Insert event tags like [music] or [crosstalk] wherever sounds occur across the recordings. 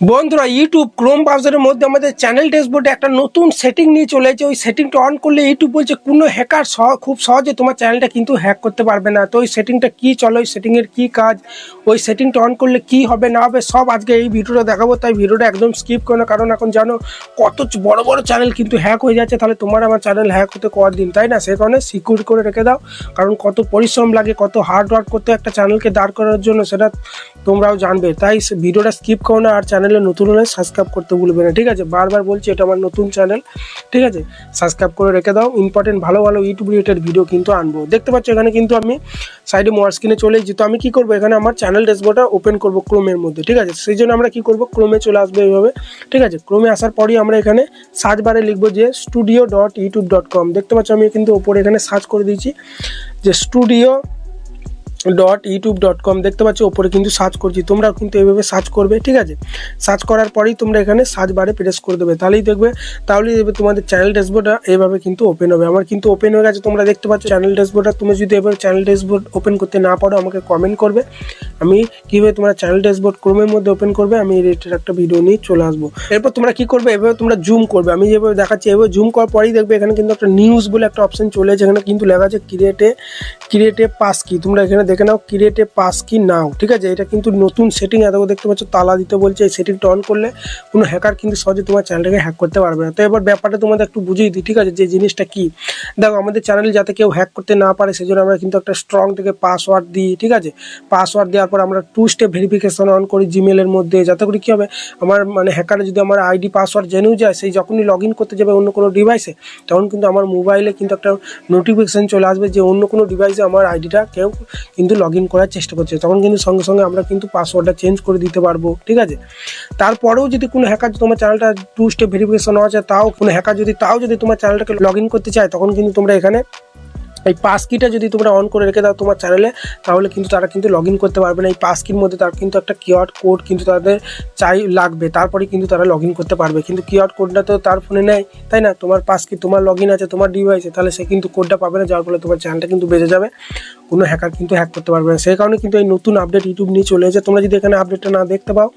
বন্ধুরা YouTube Chrome ব্রাউজারের মধ্যে আমাদের চ্যানেল ড্যাশবোর্ডে একটা নতুন সেটিং নিয়ে চলে এসেছে। ওই সেটিংটা অন করলে ইউটিউব বলছে, কোনো হ্যাকার খুব সহজে তোমার চ্যানেলটা কিন্তু হ্যাক করতে পারবে না। তো ওই সেটিংটা কী চলে? ওই সেটিংয়ের কী কাজ? ওই সেটিংটা অন করলে কি হবে, না হবে, সব আজকে এই ভিডিওটা দেখাবো। তাই ভিডিওটা একদম স্কিপ করো কারণ এখন জানো, কত বড় বড় চ্যানেল কিন্তু হ্যাক হয়ে যাচ্ছে। তাহলে তোমার আমার চ্যানেল হ্যাক হতে কদিন, তাই না? সে কারণে সিকিউর করে রেখে দাও। কারণ কত পরিশ্রম লাগে, কত হার্ড ওয়ার্ক করতে একটা চ্যানেলকে দাঁড় করার জন্য, সেটা তোমরাও জানবে। তাই ভিডিওটা স্কিপ করো না, আর চ্যানেলে নতুন হলে সাবস্ক্রাইব করতে ভুলবে না, ঠিক আছে? বারবার বলছি, এটা আমার নতুন চ্যানেল ঠিক আছে? সাবস্ক্রাইব করে রেখে দাও ইম্পর্টেন্ট ভালো ভালো ইউটিউব রিলেটেড ভিডিও কিন্তু আনব। দেখতে পাচ্ছ, এখানে কিন্তু আমি সাইডে মোয়ার স্ক্রিনে চলে এসেছি তো আমি কি করব? এখানে আমার চ্যানেল ড্যাশবোর্ডটা ওপেন করব ক্রোমের মধ্যে, ঠিক আছে? সেই জন্য আমরা কি করব? ক্রোমে চলে আসবে এইভাবে, ঠিক আছে? ক্রোমে আসার পরই আমরা এখানে সার্চ বারে লিখব যে studio dot YouTube dot com দেখতে পাচ্ছ, আমি কিন্তু ওপরে এখানে সার্চ করে দিয়েছি যে studio dot YouTube dot com দেখতে পাচ্ছ, ওপরে কিন্তু সার্চ করছি তোমরা কিন্তু এইভাবে সার্চ করবে, ঠিক আছে? সার্চ করার পরেই তোমরা এখানে সার্চ বারে প্রেস করে দেবে, তাহলেই দেখবে তাহলেই দেখবে তোমাদের চ্যানেল ড্যাশবোর্ডটা এইভাবে কিন্তু ওপেন হবে, আমার কিন্তু ওপেন হয়ে গেছে, তোমরা দেখতে পাচ্ছ চ্যানেল ড্যাশবোর্ডটা তুমি যদি এবার চ্যানেল ড্যাশবোর্ড ওপেন করতে না পারো, আমাকে কমেন্ট করবে। আমি কীভাবে তোমরা চ্যানেল ড্যাশবোর্ড ক্রোমের মধ্যে ওপেন করবে, আমি রিলেটেড একটা ভিডিও নিয়ে চলে আসব। এরপর তোমরা কি করবে? এভাবে তোমরা জুম করবে। আমি যেভাবে দেখাচ্ছি, এভাবে জুম করার পরেই দেখবে এখানে কিন্তু একটা নিউজ বলে একটা অপশন চলে এসেছে। এখানে কিন্তু লেখা আছে ক্রিয়েটে ক্রিয়েটে পাস কি তোমরা এখানে দেখে নাও ক্রিয়েটে পাস কি নাও ঠিক আছে? এটা কিন্তু নতুন সেটিং এত দেখতে পাচ্ছ, তালা দিতে বলছে। এই সেটিংটা অন করলে কোনো হ্যাকার কিন্তু সহজে তোমার চ্যানেলটাকে হ্যাক করতে পারবে না। তো এবার ব্যাপারটা তোমাদের একটু বুঝিয়ে দিই, ঠিক আছে? যে জিনিসটা কি? দেখো, আমাদের চ্যানেল যাতে কেউ হ্যাক করতে না পারে, সেজন্য আমরা কিন্তু একটা স্ট্রং থেকে পাসওয়ার্ড দিই, ঠিক আছে? পাসওয়ার্ড দেওয়ার পর আমরা টু স্টেপ ভেরিফিকেশন অন করি জিমেলের মধ্যে, যাতে করে কী হবে, আমার মানে হ্যাকারে যদি আমার আইডি পাসওয়ার্ড জেনেও যায়, সেই যখনই লগ ইন করতে যাবে অন্য কোনো ডিভাইসে তখন কিন্তু আমার মোবাইলে কিন্তু একটা নোটিফিকেশান চলে আসবে যে অন্য কোনো ডিভাইসে আমার আইডিটা কেউ কিন্তু লগ ইন করার চেষ্টা করছে। তখন কিন্তু সঙ্গে সঙ্গে আমরা কিন্তু পাসওয়ার্ডটা চেঞ্জ করে দিতে পারব, ঠিক আছে? তারপরেও যদি কোনো হ্যাকার তোমার চ্যানেলটা টু স্টেপ ভেরিফিকেশন আছে তাও কোনো হ্যাকার যদি, তাও যদি তোমার চ্যানেলটাকে লগ ইন করতে চায়, তখন কিন্তু তোমরা এখানে এই পাস কিটা যদি তোমরা অন করে রেখে দাও তোমার চ্যানেলে তাহলে কিন্তু তারা কিন্তু লগ করতে পারবে না। এই পাস কির মধ্যে তার কিন্তু একটা কিওয়ার্ড কোড কিন্তু তাদের চাই লাগবে। তারপরে কিন্তু তারা লগ করতে পারবে। কিন্তু কিওয়ার্ড কোডটা তো তার ফোনে নেয় তাই না? তোমার পাস কি তোমার লগ আছে, তোমার ডিভাইসে তাহলে সে কিন্তু কোডটা পাবে না, যার ফলে তোমার চ্যানেলটা কিন্তু বেঁচে যাবে। কোনো হ্যাকার কিন্তু হ্যাক করতে পারবে না। সেই কারণে কিন্তু এই নতুন আপডেট ইউটিউব নিয়ে চলে এসেছে। তোমরা যদি এখানে আপডেটটা না দেখতে পাও,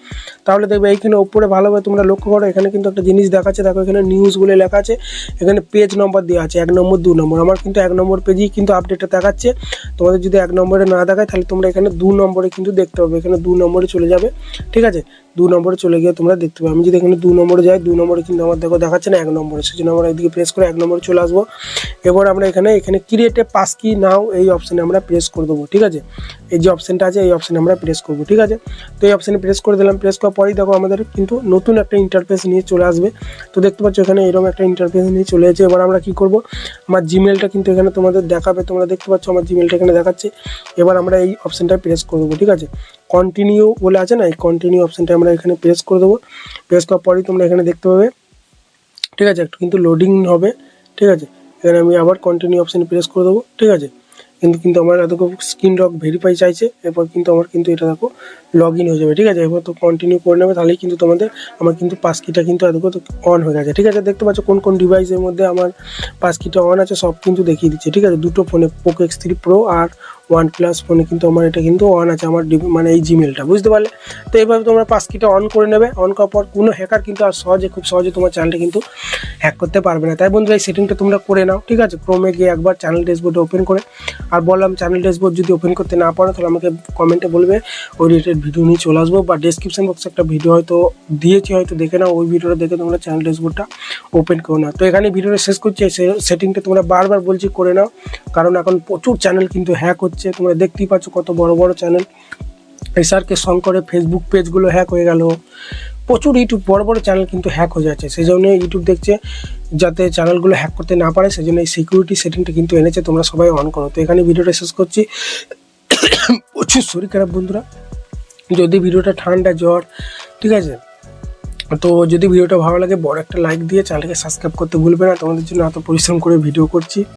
তাহলে দেখবে এইখানে উপরে ভালোভাবে তোমরা লক্ষ্য করো, এখানে কিন্তু একটা জিনিস দেখাচ্ছে। দেখো এখানে নিউজগুলো লেখা আছে। এখানে পেজ নম্বর দেওয়া আছে, এক নম্বর, দু নম্বর। আমার কিন্তু এক নম্বর পেজেই কিন্তু আপডেটটা দেখাচ্ছে। তোমাদের যদি এক নম্বরে না দেখায়, তাহলে তোমরা এখানে দু নম্বরে কিন্তু দেখতে পাবে। এখানে দু নম্বরে চলে যাবে। ঠিক আছে? দু নম্বরে চলে গিয়ে তোমরা দেখতে পাবে। আমি যদি এখানে দু নম্বরে যাই, দু নম্বরে কিন্তু আমার দেখো দেখাচ্ছে না, এক নম্বরে। সেজন্য আমরা এদিকে প্রেস করে এক নম্বরে চলে আসব। এবার আমরা এখানে এখানে ক্রিয়েটে পাস কি নাও এই অপশানে আমরা প্রেস করে দেবো, ঠিক আছে? এই যে অপশানটা আছে, এই অপশানে আমরা প্রেস করব, ঠিক আছে? তো এই অপশানে প্রেস করে দিলাম প্রেস করার পরেই দেখো আমাদের কিন্তু নতুন একটা ইন্টারফেস নিয়ে চলে আসবে। তো দেখতে পাচ্ছ এখানে এরকম একটা ইন্টারফেস নিয়ে চলে এসেছে। এবার আমরা কি করব? আমার জিমেলটা কিন্তু এখানে তোমাদের দেখাবে, তোমরা দেখতে পাচ্ছ আমার জিমেলটা এখানে দেখাচ্ছে। এবার আমরা এই অপশানটা প্রেস করে দেবো, ঠিক আছে? কন্টিনিউ বলে আছে না, এই কন্টিনিউ অপশানটা আমরা এখানে প্রেস করে দেবো। প্রেস করার পরেই তোমরা এখানে দেখতে পাবে, ঠিক আছে? একটু কিন্তু লোডিং হবে, ঠিক আছে? এখানে আমি আবার কন্টিনিউ অপশানে প্রেস করে দেবো, ঠিক আছে? কিন্তু কিন্তু আমার এত স্ক্রিন লক ভেরিফাই চাইছে, এরপর কিন্তু আমার কিন্তু এটা দেখো লগ ইন হয়ে যাবে, ঠিক আছে? এবার তো কন্টিনিউ করে নেবে, তাহলেই কিন্তু তোমাদের, আমার কিন্তু পাস কিটা কিন্তু দেখো তো অন হয়ে গেছে, ঠিক আছে? দেখতে পাচ্ছ কোন কোন ডিভাইসের মধ্যে আমার পাস কিটা অন আছে, সব কিন্তু দেখিয়ে দিচ্ছে, ঠিক আছে? দুটো ফোনে পোকো এক্স থ্রি প্রো আর ওয়ান প্লাস ফোনে কিন্তু আমার এটা কিন্তু অন আছে, আমার মানে এই জিমেলটা বুঝতে পারলে? তো এইভাবে তোমরা পাস কিটা অন করে নেবে অন করার পর কোনো হ্যাকার কিন্তু আর সহজে, খুব সহজে তোমার চ্যানেলটা কিন্তু হ্যাক করতে পারবে না। তাই বন্ধুরা, এই সেটিংটা তোমরা করে নাও, ঠিক আছে? ক্রোমে গিয়ে একবার চ্যানেল ড্যাশবোর্ডে ওপেন করে, আর বললাম চ্যানেল ড্যাশবোর্ড যদি ওপেন করতে না পারো, তাহলে আমাকে কমেন্টে বলবে, ওই রিলেটেড ভিডিও নিয়ে চলে আসব, বা ডেসক্রিপশন বক্সে একটা ভিডিও হয়তো দিয়েছি, হয়তো দেখে নাও, ওই ভিডিওটা দেখে তোমরা চ্যানেল ড্যাশবোর্ডটা ওপেন করো না তো এখানে ভিডিওটা শেষ করছি সেটিংটা তোমরা বারবার বলছি করে নাও, কারণ এখন প্রচুর চ্যানেল কিন্তু হ্যাক হচ্ছে, তোমরা দেখতেই পাচ্ছ কত বড় বড় চ্যানেল এসআরকে শঙ্করে ফেসবুক পেজগুলো হ্যাক হয়ে গেল, প্রচুর ইউটিউব বড় বড় চ্যানেল কিন্তু হ্যাক হয়ে যাচ্ছে সেই জন্য ইউটিউব দেখছে, যাতে চ্যানেলগুলো হ্যাক করতে না পারে সেই জন্য এই সিকিউরিটি সেটিংটা কিন্তু এনেছে, তোমরা সবাই অন করো। তো এখানে ভিডিওটা শেষ করছি। [coughs] প্রচুর শরীর খারাপ বন্ধুরা। যদি ভিডিওটা ঠান্ডা জ্বর, ঠিক আছে? তো যদি ভিডিওটা ভালো লাগে, বড় একটা লাইক দিয়ে চ্যানেলকে সাবস্ক্রাইব করতে ভুলবে না। তোমাদের জন্য এত পরিশ্রম করে ভিডিও করছি।